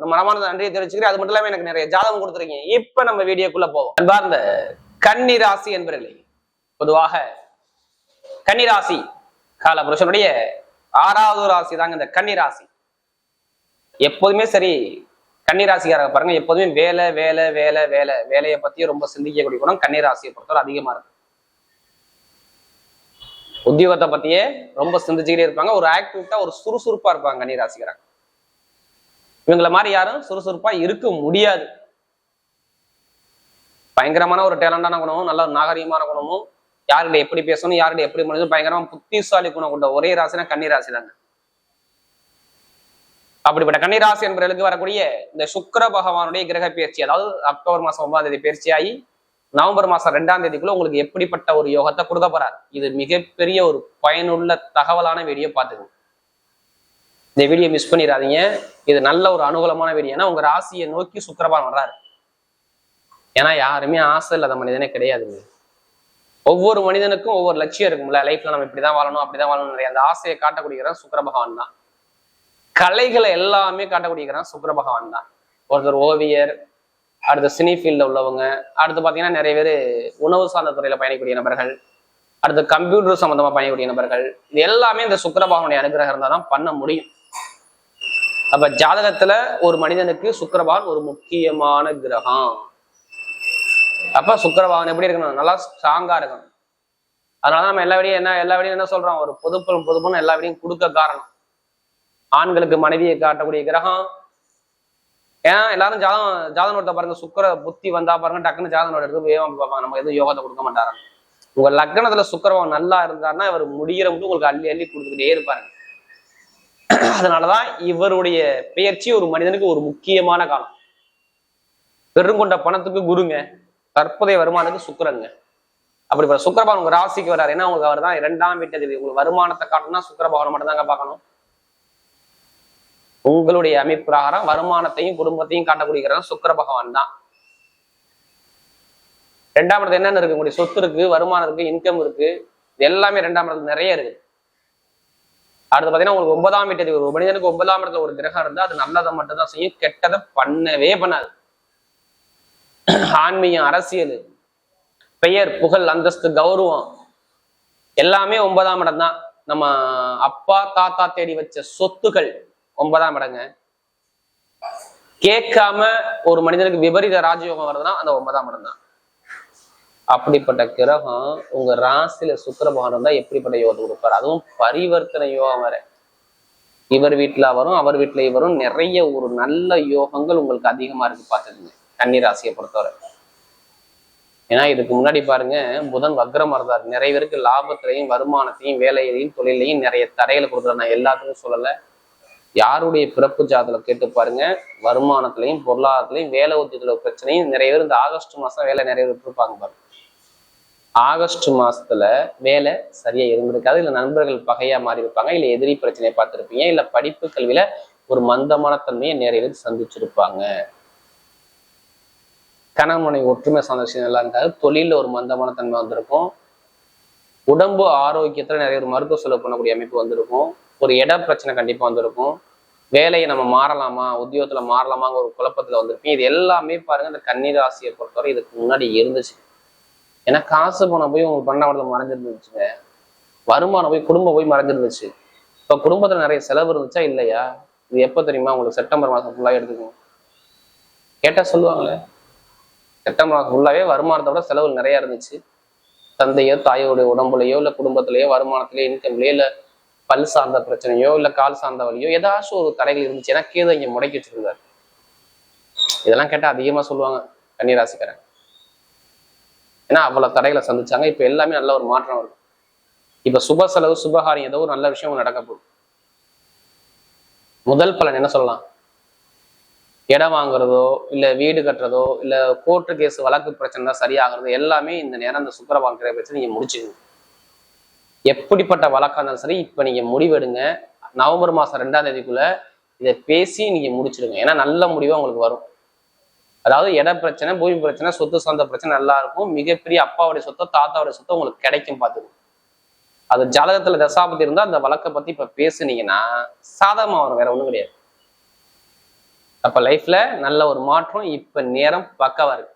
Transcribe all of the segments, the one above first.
ஒரு மனமான நன்றியை தெரிவிச்சுக்கிறேன். அது மட்டும் இல்லாம எனக்கு நிறைய ஜாதகம் கொடுத்துருக்கீங்க. இப்ப நம்ம வீடியோக்குள்ள போவோம். அன்பார்ந்த கன்னி ராசி என்பவர்களே பொதுவாக கன்னி ராசி கால புருஷனுடைய ஆறாவது ராசி தாங்க இந்த கன்னி ராசி. எப்போதுமே சரி கன்னிராசிக்காரங்க பாருங்க எப்போதுமே வேலை வேலை வேலை வேலை வேலையை பத்தி ரொம்ப சிந்திக்கக்கூடிய குணம் கன்னிராசியை பொறுத்தவரை அதிகமா இருக்கும் உத்தியோகத்தை பத்தியே ரொம்ப சிந்திச்சுக்கிட்டே இருப்பாங்க. ஒரு ஆக்டிவிட்டா ஒரு சுறுசுறுப்பா இருப்பாங்க கன்னிராசிக்காரங்க இவங்களை மாதிரி யாரும் சுறுசுறுப்பா இருக்க முடியாது. பயங்கரமான ஒரு டேலண்டான குணமும் நல்ல ஒரு நாகரிகமான குணமும் யார்கிட்ட எப்படி பேசணும் யார்கிட்ட எப்படி முடிஞ்சு பயங்கரமா புத்திசாலி குணம் கொண்ட ஒரே ராசினா கன்னி ராசி தாங்க. அப்படிப்பட்ட கன்னிராசி என்பவர்களுக்கு வரக்கூடிய இந்த சுக்கர பகவானுடைய கிரக பயிற்சி அதாவது அக்டோபர் மாசம் ஒன்பதாம் தேதி பயிற்சியாகி நவம்பர் மாசம் ரெண்டாம் தேதிக்குள்ள உங்களுக்கு எப்படிப்பட்ட ஒரு யோகத்தை கொடுக்க போறார்? இது மிகப்பெரிய ஒரு பயனுள்ள தகவலான வீடியோ பார்த்துக்கோங்க. இந்த வீடியோ மிஸ் பண்ணிடாதீங்க. இது நல்ல ஒரு அனுகூலமான வீடியோ ஏன்னா உங்க ராசியை நோக்கி சுக்கிரபான் வர்றாரு. ஏன்னா யாருமே ஆசை இல்லாத மனிதனே கிடையாதுங்க. ஒவ்வொரு மனிதனுக்கும் ஒவ்வொரு லட்சியம் இருக்கும்ல. லைஃப்ல நம்ம இப்படிதான் வாழணும் அப்படிதான் வாழணும் நிறைய அந்த ஆசையை காட்டக்கூடிய சுக்கர பகவான் தான். கலைகளை எல்லாமே காட்டக்கூடியவன் சுக்கர பகவான் தான். ஒருத்தர் ஓவியர் அடுத்த சினி ஃபீல்டில் உள்ளவங்க அடுத்து பார்த்தீங்கன்னா நிறைய பேர் உணவு சார்ந்த துறையில பயணிக்கூடிய நபர்கள் அடுத்து கம்ப்யூட்டர் சம்பந்தமா பயணிக்கக்கூடிய நபர்கள். இது எல்லாமே இந்த சுக்கர பகவானுடைய அனுகிரகம் இருந்தால் தான் பண்ண முடியும். அப்ப ஜாதகத்துல ஒரு மனிதனுக்கு சுக்கரபான் ஒரு முக்கியமான கிரகம். அப்ப சுக்கரபான் எப்படி இருக்கணும்? நல்லா ஸ்ட்ராங்கா இருக்கணும். அதனால நம்ம எல்லா விடையும் என்ன எல்லா விடையும் என்ன சொல்றோம்? ஒரு பொதுப்பலம் பொதுப்பலம் எல்லா விடையும் கொடுக்க காரணம். ஆண்களுக்கு மனைவியை காட்டக்கூடிய கிரகம். ஏன் எல்லாரும் ஜாதகம் ஜாதகம் நோட்டை பாருங்க. சுக்கர புத்தி வந்தா பாருங்க டக்குன்னு ஜாதகம் நோட் எடுத்து வேகம் பார்ப்பாங்க. நம்ம எதுவும் யோகத்தை கொடுக்க மாட்டாராம் உங்க லக்னத்துல சுக்கரவன் நல்லா இருந்தாருன்னா இவர் முடிகிற மட்டும் உங்களுக்கு அள்ளி அள்ளி கொடுத்துக்கிட்டே இருப்பாருங்க. அதனாலதான் இவருடைய பெயர்ச்சி ஒரு மனிதனுக்கு ஒரு முக்கியமான காலம். பெருங்கொண்ட பணத்துக்கு குருங்க தற்போதைய வருமானத்துக்கு சுக்கரங்க. அப்படி சுக்கரபவன் உங்க ராசிக்கு வர்றாரு. ஏன்னா உங்களுக்கு அவர் தான் இரண்டாம் வீட்டதிபதி உங்களுக்கு வருமானத்தை காட்டணும்னா சுக்கரபவனை மட்டும் தாங்க பார்க்கணும். உங்களுடைய அமைப்பு பிரகாரம் வருமானத்தையும் குடும்பத்தையும் காட்டக்கூடிய சுக்கர பகவான் தான் ரெண்டாம் இடத்துல என்னென்ன இருக்கு? உங்களுடைய சொத்து இருக்கு வருமானம் இருக்கு இன்கம் இருக்கு. எல்லாமே ரெண்டாம் இடத்துல நிறைய இருக்கு. அடுத்து பாத்தீங்கன்னா உங்களுக்கு ஒன்பதாம் வீட்டு ஒரு மனிதனுக்கு ஒன்பதாம் இடத்துல ஒரு கிரகம் இருந்தா அது நல்லதை மட்டும் தான் செய்யும். கெட்டதை பண்ணவே பண்ணாது. ஆன்மீகம் அரசியல் பெயர் புகழ் அந்தஸ்து கௌரவம் எல்லாமே ஒன்பதாம் இடம் தான். நம்ம அப்பா தாத்தா தேடி வச்ச சொத்துக்கள் ஒன்பதாம் இடங்க. கேட்காம ஒரு மனிதனுக்கு விபரீத ராஜயோகம் வருதுன்னா அந்த ஒன்பதாம் இடம் தான். அப்படிப்பட்ட கிரகம் உங்க ராசியில சுக்கர பகவான் இருந்தா எப்படிப்பட்ட யோகத்தை கொடுப்பாரு? அதுவும் பரிவர்த்தனை யோகம் வர இவர் வீட்டுல வரும் அவர் வீட்டுல இவரும் நிறைய ஒரு நல்ல யோகங்கள் உங்களுக்கு அதிகமா இருக்கு பார்த்துக்குங்க. கன்னி ராசியை பொறுத்தவரை. ஏன்னா இதுக்கு முன்னாடி பாருங்க புதன் வக்ரமா இருந்தார். நிறைய பேருக்கு லாபத்திலையும் வருமானத்தையும் வேலையிலையும் தொழிலையும் நிறைய தடைகளை கொடுக்குறாரு. நான் எல்லாத்துக்கும் சொல்லலை. யாருடைய பிறப்பு ஜாதகத்தில் கேட்டு பாருங்க வருமானத்திலையும் பொருளாதாரத்திலையும் வேலை உத்தியத்துல பிரச்சனையும் நிறைய பேர் இந்த ஆகஸ்ட் மாசம் வேலை நிறைய பேர் இருப்பாங்க பாருங்க. ஆகஸ்ட் மாசத்துல வேலை சரியா இருந்திருக்காது இல்ல நண்பர்கள் பகையா மாறி இருப்பாங்க இல்ல எதிரி பிரச்சனையை பார்த்திருப்பீங்க இல்ல படிப்பு கல்வியில ஒரு மந்தமான தன்மையை நிறைய பேர் சந்திச்சிருப்பாங்க. கணவனை ஒற்றுமை சார்ந்த விஷயம் நல்லா இருக்காது. தொழில ஒரு மந்தமான தன்மை வந்திருக்கும். உடம்பு ஆரோக்கியத்துல நிறைய ஒரு மருத்துவ செலவு பண்ணக்கூடிய அமைப்பு வந்திருக்கும். ஒரு இட பிரச்சனை கண்டிப்பா வந்திருக்கும். வேலையை நம்ம மாறலாமா? உத்தியோகத்துல மாறலாமாங்கிற ஒரு குழப்பத்துல வந்திருப்பீங்க. இது எல்லாமே பாருங்க இந்த கன்னிராசியை பொறுத்தவரை இதுக்கு முன்னாடி இருந்துச்சு. ஏன்னா காசு பணம் போய் உங்களுக்கு பண்ணாமடத்துல மறைஞ்சிருந்துச்சுங்க வருமானம் போய் குடும்பம் போய் மறைஞ்சிருந்துச்சு. இப்போ குடும்பத்தில் நிறைய செலவு இருந்துச்சா? இல்லையா? இது எப்போ தெரியுமா? உங்களுக்கு செப்டம்பர் மாதம் ஃபுல்லாக எடுத்துக்கணும் கேட்டால் சொல்லுவாங்களே. செப்டம்பர் மாதம் ஃபுல்லாகவே வருமானத்தை விட செலவு நிறையா இருந்துச்சு. தந்தையோ தாயோடைய உடம்புலையோ இல்லை குடும்பத்திலேயோ வருமானத்திலேயோ இன்கம்லையோ இல்லை பல் சார்ந்த பிரச்சனையோ இல்லை கால் சார்ந்த வழியோ ஏதாச்சும் ஒரு தடைகள் இருந்துச்சு. ஏன்னா கேது இங்கே முடக்கி வச்சிருந்தாரு. இதெல்லாம் கேட்டால் அதிகமாக சொல்லுவாங்க கன்னிராசிக்காரன் ஏன்னா அவ்வளவு தடைகளை சந்திச்சாங்க. இப்போ எல்லாமே நல்ல ஒரு மாற்றம் வரும் இப்போ சுப செலவு சுபகாரியம் ஏதோ ஒரு நல்ல விஷயம் நடக்க போகுது. முதல் பலன் என்ன சொல்லலாம்? இடம் வாங்குறதோ இல்ல வீடு கட்டுறதோ இல்ல கோர்ட்டு கேஸ் வழக்கு பிரச்சனை தான் சரியாகிறதோ. எல்லாமே இந்த நேரம் இந்த சுக்கர வாங்குற பிரச்சனை நீங்க முடிச்சுக்கணும். எப்படிப்பட்ட வழக்காக இருந்தாலும் சரி இப்ப நீங்க முடிவெடுங்க. நவம்பர் மாசம் ரெண்டாம் தேதிக்குள்ள இதை பேசி நீங்க முடிச்சிடுங்க. ஏன்னா நல்ல முடிவு உங்களுக்கு வரும். அதாவது இட பிரச்சனை பூமி பிரச்சனை சொத்து சார்ந்த பிரச்சனை நல்லா இருக்கும் மிகப்பெரிய அப்பாவுடைய சொத்தோ தாத்தாவுடைய சொத்தோ உங்களுக்கு கிடைக்கும் பார்த்துக்கணும் அது ஜாதகத்துல தசாபத்தி இருந்தா அந்த வழக்கை பத்தி இப்ப பேசுனீங்கன்னா சாதகமா வரும் வேற ஒண்ணும் கிடையாது. அப்ப லைஃப்ல நல்ல ஒரு மாற்றம் இப்ப நேரம் பக்கவா இருக்கு.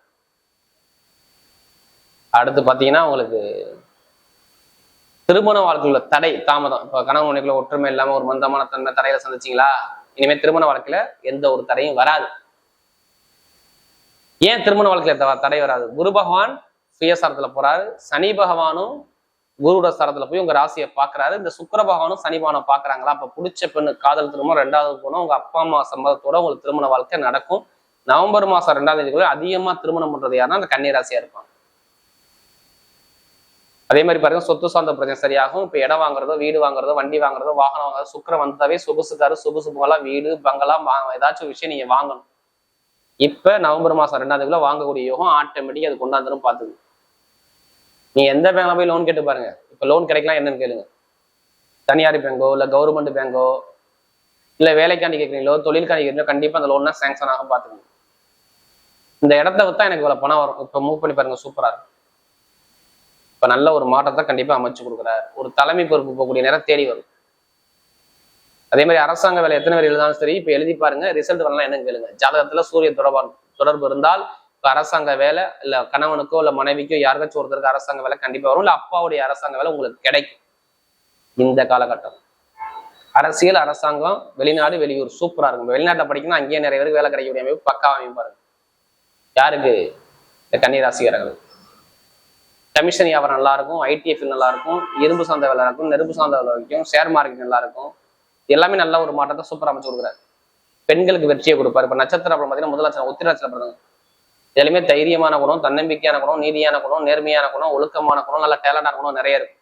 அடுத்து பாத்தீங்கன்னா உங்களுக்கு திருமண வாழ்க்கையில தடை தாமதம். இப்ப கணவன் மனைவிக்குள்ள ஒற்றுமை இல்லாம ஒரு மந்தமான தன்மை தடையில சந்திச்சீங்களா? இனிமே திருமண வாழ்க்கையில எந்த ஒரு தடையும் வராது. ஏன் திருமண வாழ்க்கையில தடை வராது குரு பகவான் சுயசாரத்துல போறாரு. சனி பகவானும் குருட சாரத்துல போய் உங்க ராசியை பாக்குறாரு இந்த சுக்கர பகவானும் சனி பகவானை பாக்குறாங்களா அப்ப பிடிச்ச பெண்ணு காதல் திருமணம் ரெண்டாவது போனோம் உங்க அப்பா அம்மா சம்மதத்தோட உங்களுக்கு திருமண வாழ்க்கை நடக்கும். நவம்பர் மாசம் ரெண்டாம் தேதிக்குள்ள அதிகமா திருமணம் பண்றது யாருன்னா அந்த கன்னி ராசியா இருப்பாங்க. அதே மாதிரி பாருங்க சொத்து சார்ந்த பிரச்சனை சரியாகும். இப்ப இடம் வாங்குறதோ வீடு வாங்குறதோ வண்டி வாங்குறதோ வாகனம் வாங்குறதோ சுக்கரம் வந்தாவே சொகுசுக்காரு சொகுசு போகலாம். வீடு பங்களா ஏதாச்சும் விஷயம் நீங்க வாங்கணும். இப்ப நவம்பர் மாசம் ரெண்டாம் தேதிக்குள்ள வாங்கக்கூடிய யோகம் ஆட்டோமேட்டிக் அது கொண்டாந்துரும் பாத்துக்கு நீ எந்த பேங்க்ல போய் லோன் கேட்டு பாருங்க. இப்ப லோன் கிடைக்கலாம் என்னன்னு கேளுங்க. தனியார் பேங்கோ இல்ல கவர்மெண்ட் பேங்கோ இல்ல வேலைக்காண்டி கேட்குறீங்களோ தொழிலுக்காண்டி கேட்குறீங்களோ கண்டிப்பா அந்த லோன் சேங்ஷன் ஆகும் பாத்துக்கணும் இந்த இடத்த வித்தா எனக்கு இவ்வளவு பணம் வரும். இப்ப மூவ் பண்ணி பாருங்க சூப்பரா இருக்கும் இப்ப நல்ல ஒரு மாற்றத்தை கண்டிப்பா அமைச்சு கொடுக்குறாரு. ஒரு தலைமை பொறுப்பு போகக்கூடிய நேரம் தேடி வரும். அதே மாதிரி அரசாங்க வேலை எத்தனை பேர் எழுதாலும் சரி இப்போ எழுதி பாருங்க ரிசல்ட் வரலாம் என்னன்னு கேளுங்க. ஜாதகத்துல சூரிய தொடர்பான தொடர்பு இருந்தால் இப்போ அரசாங்க வேலை இல்ல கணவனுக்கோ இல்லை மனைவிக்கோ யாருக்காச்சும் ஒருத்தருக்கு அரசாங்க வேலை கண்டிப்பாக வரும் இல்லை அப்பாவுடைய அரசாங்க வேலை உங்களுக்கு கிடைக்கும். இந்த காலகட்டம். அரசியல் அரசாங்கம் வெளிநாடு வெளியூர் சூப்பரா இருக்கும். வெளிநாட்டில் படிக்கணும் அங்கேயே நிறைய பேருக்கு வேலை கிடைக்கக்கூடிய அமைப்பு பக்கா அமைப்பாரு பாருங்க. யாருக்கு? இந்த கன்னிராசிக்காரர்கள் கமிஷன் வியாபாரம் நல்லா இருக்கும் ஐடிஎஃப் நல்லா இருக்கும் இரும்பு சார்ந்த வேலை இருக்கும் நெருப்பு சார்ந்த வேலை இருக்கும் ஷேர் மார்க்கெட் நல்லா இருக்கும். எல்லாமே நல்ல ஒரு மாற்றத்தை சூப்பரா அமைச்சு கொடுக்குறாரு. பெண்களுக்கு வெற்றியை கொடுப்பாரு. இப்ப நட்சத்திரம் அப்புறம் பார்த்தீங்கன்னா முதல் நட்சத்திரம் உத்திராட்சம் பிறந்தவங்க இதுலையுமே தைரியமான குணம் தன்னம்பிக்கையான குணம் நீதியான குணம் நேர்மையான குணம் ஒழுக்கமான குணம் நல்ல டேலண்டான குணம் நிறைய இருக்கு.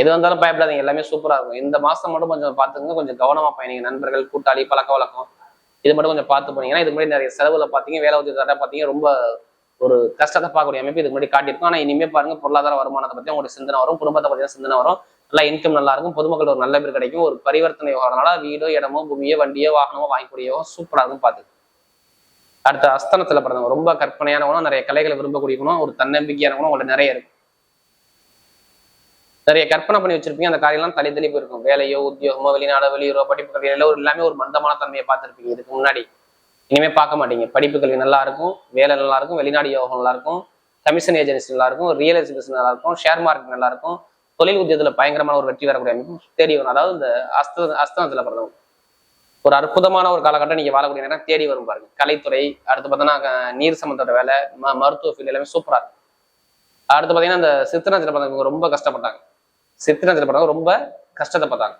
எது வந்தாலும் பயப்படாதீங்க. எல்லாமே சூப்பரா இருக்கும். இந்த மாசம் மட்டும் கொஞ்சம் பார்த்துங்க கொஞ்சம் கவனமா பயணிங்க. நண்பர்கள் கூட்டாளி பழக்க வழக்கம். இது மட்டும் கொஞ்சம் பார்த்து போனீங்கன்னா இது மாதிரி நிறைய செலவுல பார்த்தீங்க வேலை உதவி பார்த்தீங்க ரொம்ப ஒரு கஷ்டத்தை பார்க்கக்கூடிய அமைப்பு இதுக்கு முன்னாடி காட்டியிருக்கும். ஆனா இனிமே பாருங்க பொருளாதார வருமானத்தை பத்தி உங்களுக்கு சிந்தனை வரும். குடும்பத்தை பத்தி சிந்தனை வரும். நல்லா இன்கம் நல்லா இருக்கும். பொதுமக்கள் ஒரு நல்ல பேர் கிடைக்கும். ஒரு பரிவர்த்தனை வரனால வீடோ இடமோ பூமியோ வண்டியோ வாகனமோ வாங்கக்கூடியவோ சூப்பராக இருக்கும் பார்த்து. அடுத்த அஸ்தனத்துல பிறந்தவங்க. ரொம்ப கற்பனையான குணம். நிறைய கலைகளை விரும்பக்கூடிய குணம். ஒரு தன்னம்பிக்கையான குணம் உங்களுக்கு நிறைய இருக்கு. நிறைய கற்பனை பண்ணி வச்சிருப்பீங்க. அந்த காரியம்லாம் தலை தெளிப்பு இருக்கும் வேலையோ உத்தியோகமோ வெளிநாடோ வெளியூரோ படிப்பு கல்வி ஒரு எல்லாமே ஒரு மந்தமான தன்மையை பார்த்துருப்பீங்க. இதுக்கு முன்னாடி. இனிமே பார்க்க மாட்டீங்க. படிப்பு கல்வி நல்லா இருக்கும். வேலை நல்லா இருக்கும். வெளிநாடு யோகம் நல்லா இருக்கும். கமிஷன் ஏஜென்சி நல்லா இருக்கும். ரியல் எஸ்டேட் நல்லா இருக்கும். ஷேர் மார்க்கெட் நல்லா இருக்கும். தொழில் உத்தியத்துல பயங்கரமான ஒரு வெற்றி வரக்கூடிய அமைப்பு தேடி வரும். அதாவது இந்த அஸ்த அஸ்தனத்துல பிறந்தவங்க. ஒரு அற்புதமான ஒரு காலகட்டம் நீங்க வாழக்கூடிய நேரம் தேடி வரும் பாருங்க. கலைத்துறை அடுத்து பார்த்தீங்கன்னா நீர் சம்பந்தப்பட்ட வேலை ம- மருத்துவ ஃபீல்டு எல்லாமே சூப்பரா இருக்கும் அடுத்து பார்த்தீங்கன்னா அந்த சித்திரத்தில் பிறந்தவங்க ரொம்ப கஷ்டப்பட்டாங்க. சித்திரத்தில் பிறந்தவங்க ரொம்ப கஷ்டத்தை பார்த்தாங்க.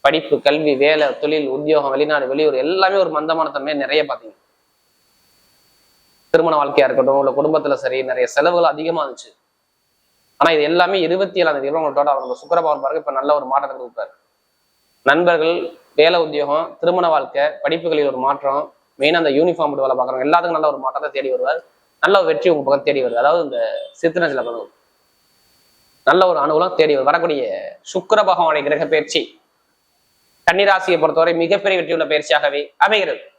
படிப்பு கல்வி வேலை தொழில் உத்தியோகம் வெளிநாடு வெளியூர் எல்லாமே ஒரு மந்தமான தன்மையை நிறைய பார்த்தீங்க. திருமண வாழ்க்கையா இருக்கட்டும் இல்ல குடும்பத்துல சரி நிறைய செலவுகள் அதிகமா இருந்துச்சு. ஆனா இது எல்லாமே இருபத்தி ஏழாம் தேதி உங்களோட அவங்க சுக்கரபவன் பாருங்க இப்ப நல்ல ஒரு மாற்றத்தை கொடுப்பாரு. நண்பர்கள் வேலை உத்தியோகம் திருமண வாழ்க்கை படிப்புகளில் ஒரு மாற்றம் மெயினாக அந்த யூனிஃபார்ம் வேலை பார்க்குறவங்க எல்லாத்துக்கும் நல்ல ஒரு மாற்றத்தை தேடி வருவார். நல்ல ஒரு வெற்றி உங்க பக்கம் தேடி வருது. அதாவது இந்த சித்திரஞ்சில பகவான். நல்ல ஒரு அனுகூலம் தேடி வரும் வரக்கூடிய சுக்கர பகவானுடைய கிரக பயிற்சி கன்னிராசியை பொறுத்தவரை மிகப்பெரிய வெற்றியுள்ள பயிற்சியாகவே அமைகிறது.